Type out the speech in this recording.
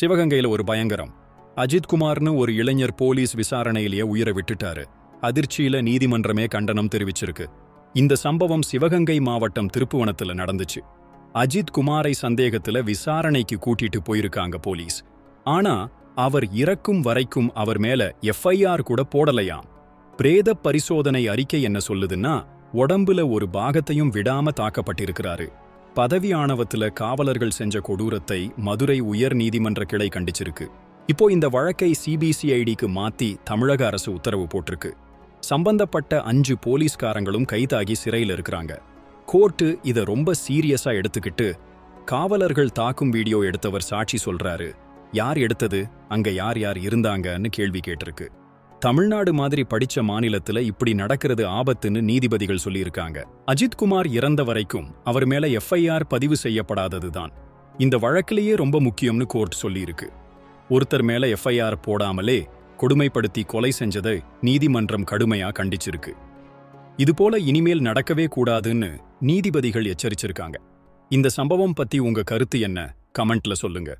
சிவகங்கையில ஒரு பயங்கரம். அஜித்குமார்னு ஒரு இளைஞர் போலீஸ் விசாரணையிலேயே உயிரை விட்டுட்டாரு. அதிர்ச்சியில நீதிமன்றமே கண்டனம் தெரிவிச்சிருக்கு. இந்த சம்பவம் சிவகங்கை மாவட்டம் திருப்புவனத்துல நடந்துச்சு. அஜித் குமாரை சந்தேகத்துல விசாரணைக்கு கூட்டிட்டு போயிருக்காங்க போலீஸ். ஆனா அவர் இறக்கும் வரைக்கும் அவர் மேல எஃப்ஐஆர் கூட போடலையாம். பிரேத பரிசோதனை அறிக்கை என்ன சொல்லுதுன்னா உடம்புல ஒரு பாகத்தையும் விடாம தாக்கப்பட்டிருக்கிறாரு. பதவி ஆணவத்துல காவலர்கள் செஞ்ச கொடூரத்தை மதுரை உயர் நீதிமன்ற கிளை கண்டிச்சிருக்கு. இப்போ இந்த வழக்கை சிபிசிஐடிக்கு மாத்தி தமிழக அரசு உத்தரவு போட்டிருக்கு. சம்பந்தப்பட்ட அஞ்சு போலீஸ்காரங்களும் கைதாகி சிறையில் இருக்கிறாங்க. கோர்ட்டு இத ரொம்ப சீரியஸா எடுத்துக்கிட்டு காவலர்கள் தாக்கும் வீடியோ எடுத்தவர் சாட்சி சொல்றாரு. யார் எடுத்தது? அங்க யார் யார் இருந்தாங்கன்னு கேள்வி கேட்டிருக்கு. தமிழ்நாடு மாதிரி படிச்ச மாநிலத்துல இப்படி நடக்கிறது ஆபத்துன்னு நீதிபதிகள் சொல்லியிருக்காங்க. அஜித்குமார் இறந்த வரைக்கும் அவர் மேல எஃப்ஐஆர் பதிவு செய்யப்படாததுதான். இந்த வழக்கிலேயே ரொம்ப முக்கியம்னு கோர்ட் சொல்லியிருக்கு. ஒருத்தர் மேல எஃப்ஐஆர் போடாமலே கொடுமைப்படுத்தி கொலை செஞ்சதை நீதிமன்றம் கடுமையா கண்டிச்சிருக்கு. இதுபோல இனிமேல் நடக்கவே கூடாதுன்னு நீதிபதிகள் எச்சரிச்சிருக்காங்க. இந்த சம்பவம் பத்தி உங்க கருத்து என்ன? கமெண்ட்ல சொல்லுங்க.